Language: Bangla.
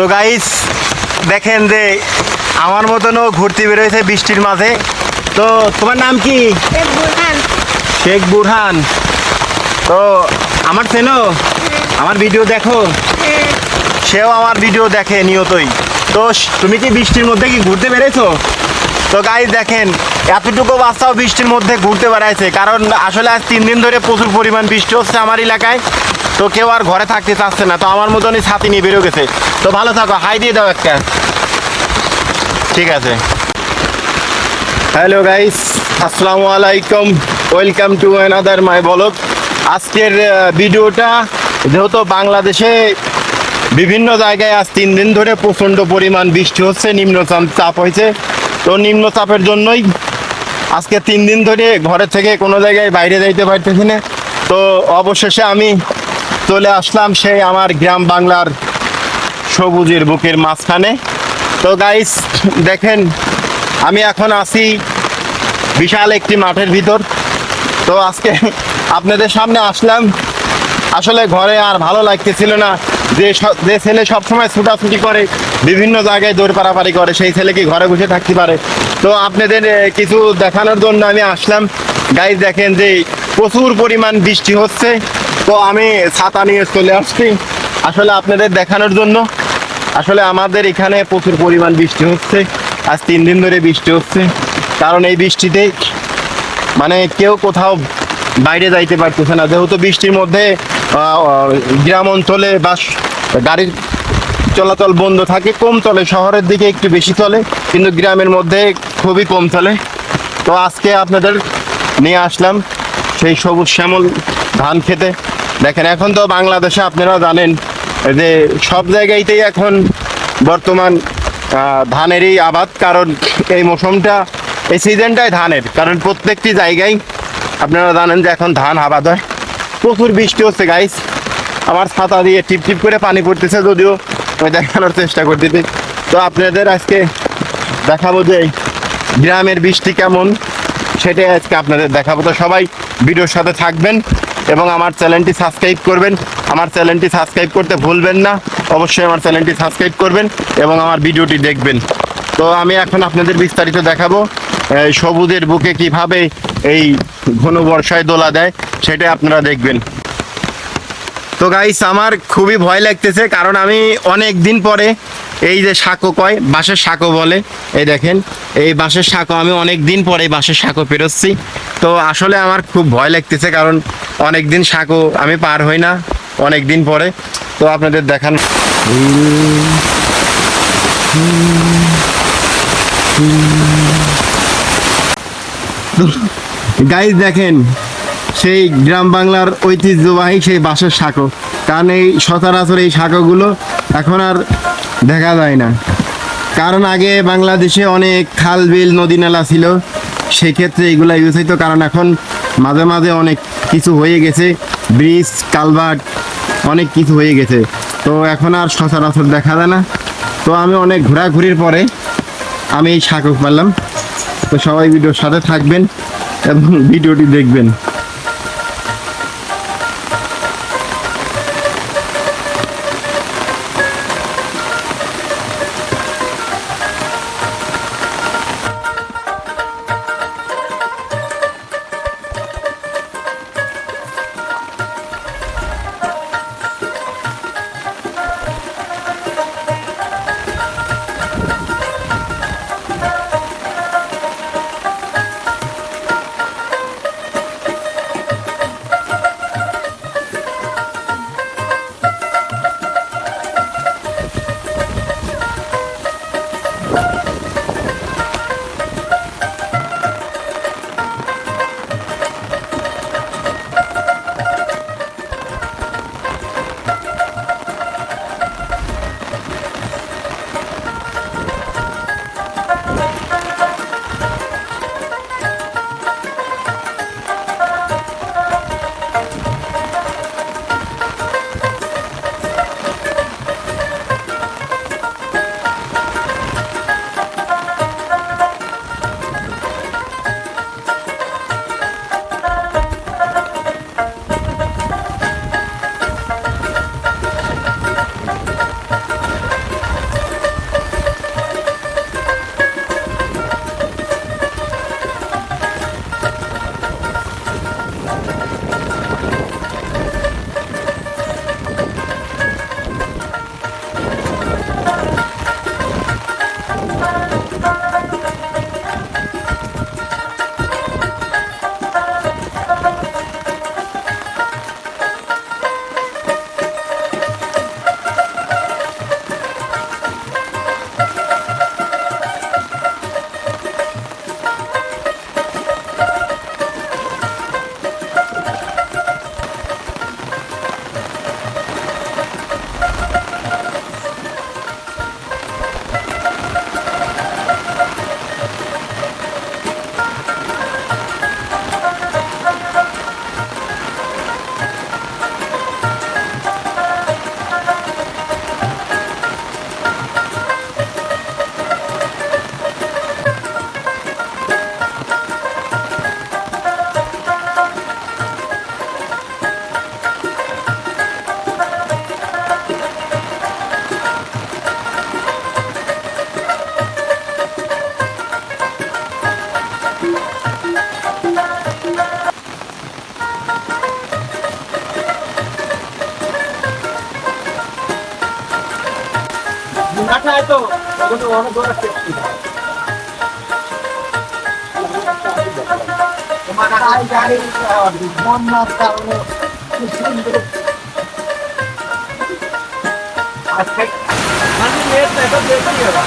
তো গাইস দেখেন যে আমার মতনও ঘুরতে বেরোয়েছে বৃষ্টির মাঝে। তো তোমার নাম কি? শেখ বুরহান। তো আমার চেনো আমার ভিডিও দেখো। হ্যাঁ, সেও আমার ভিডিও দেখে নিয়তই। তো তুমি কি বৃষ্টির মধ্যে কি ঘুরতে বেড়েছো তো গাইজ দেখেন, এতটুকু বাচ্চাও বৃষ্টির মধ্যে ঘুরতে বেড়াইছে। কারণ আসলে আজ তিন দিন ধরে প্রচুর পরিমাণ বৃষ্টি হচ্ছে আমার এলাকায়। তো কেউ আর ঘরে থাকতে চাচ্ছে না। তো আমার মতনই ছাতি নিয়ে বেরো গেছে। তো ভালো থাকো। হাই দিয়ে দাও একটা। ঠিক আছে। হ্যালো গাইস আসসালামু আলাইকুম। Welcome to another my blog আজকের ভিডিওটা যেহেতু বাংলাদেশে বিভিন্ন জায়গায় আজ তিন দিন ধরে প্রচণ্ড পরিমাণ বৃষ্টি হচ্ছে, নিম্নচাপ চাপ হয়েছে। তো নিম্নচাপের জন্যই আজকে তিন দিন ধরে ঘরে থেকে কোনো জায়গায় বাইরে যাইতে পারতেছি না। তো অবশেষে আমি চলে আসলাম সেই আমার গ্রাম বাংলার সবুজের বুকের মাঝখানে। তো গাইস দেখেন, আমি এখন আছি বিশাল একটি মাঠের ভিতর। তো আজকে আপনাদের সামনে আসলাম। আসলে ঘরে আর ভালো লাগতেছিল না। যে যে ছেলে সবসময় ছুটাছুটি করে, বিভিন্ন জায়গায় দৌড় পারাপারি করে, সেই ছেলে কি ঘরে বসে থাকতে পারে। তো আপনাদের কিছু দেখানোর জন্য আমি আসলাম। গাইজ দেখেন যে প্রচুর পরিমাণ বৃষ্টি হচ্ছে। তো আমি ছাতা নিয়ে চলে আসছি। আসলে আপনাদের দেখানোর জন্য, আসলে আমাদের এখানে প্রচুর পরিমাণ বৃষ্টি হচ্ছে। আজ তিন দিন ধরে বৃষ্টি হচ্ছে। কারণ এই বৃষ্টিতে মানে কেউ কোথাও বাইরে যাইতে পারতেছে না। যেহেতু বৃষ্টির মধ্যে গ্রাম অঞ্চলে বা গাড়ির চলাচল বন্ধ থাকে, কম চলে, শহরের দিকে একটু বেশি চলে, কিন্তু গ্রামের মধ্যে খুবই কম চলে। তো আজকে আপনাদের নিয়ে আসলাম সেই সবুজ শ্যামল ধান খেতে। দেখেন, এখন তো বাংলাদেশে আপনারা জানেন যে সব জায়গায়তেই এখন বর্তমান ধানেরই আবাদ, কারণ এই মৌসুমটা, এই সিজনটাই ধানের, কারণ প্রত্যেকটি জায়গায় আপনারা জানেন যে এখন ধান আবাদ হয়। প্রচুর বৃষ্টি হচ্ছে গাইস আমার ছাতা দিয়ে টিপ টিপ করে পানি পড়তেছে যদিও। আমি দেখানোর চেষ্টা করতেছি। তো আপনাদের আজকে দেখাবো যে গ্রামের বৃষ্টি কেমন, সেটাই আজকে আপনাদের দেখাবো। তো সবাই ভিডিওর সাথে থাকবেন এবং আমার চ্যানেলটি সাবস্ক্রাইব করবেন। আমার চ্যানেলটি সাবস্ক্রাইব করতে ভুলবেন না। অবশ্যই আমার চ্যানেলটি সাবস্ক্রাইব করবেন এবং আমার ভিডিওটি দেখবেন। তো আমি এখন আপনাদের বিস্তারিত দেখাবো সবুজের বুকে কীভাবে এই ঘন বর্ষায় দোলা দেয়, সেটাই আপনারা দেখবেন। তো গাইস আমার খুবই ভয় লাগতেছে, কারণ আমি অনেক দিন পরে এই যে সাঁকো কয়, বাঁশের সাঁকো বলে, এই দেখেন, এই বাঁশের সাঁকো আমি অনেক দিন পরে বাঁশের সাঁকো পেরোচ্ছি। তো আসলে আমার খুব ভয় লাগতেছে, কারণ অনেক দিন সাঁকো আমি পার হই না, অনেক দিন পরে। তো আপনাদের দেখান। গাইজ দেখেন, সেই গ্রাম বাংলার ঐতিহ্যবাহী সেই বাঁশের সাঁকো কারণ এই সচরাচর এই সাঁকোগুলো এখন আর দেখা যায় না। কারণ আগে বাংলাদেশে অনেক খাল, বিল, নদী, নালা ছিল, সেক্ষেত্রে এগুলো ইউজ হইতো। কারণ এখন মাঝে মাঝে অনেক কিছু হয়ে গেছে, ব্রিজ, কালভার্ট, অনেক কিছু হয়ে গেছে। তো এখন আর সচরাচর দেখা যায় না। তো আমি অনেক ঘোরাঘুরির পরে আমি এই সাঁকো পারলাম তো সবাই ভিডিওর সাথে থাকবেন। ভিডিওটি দেখবেন। ঘাটায় তো। অনেক বড় চেষ্টি মানে হাই গাড়ির বন্যার কারণে সুন্দর আজকে মানে এটা দেখতে হবে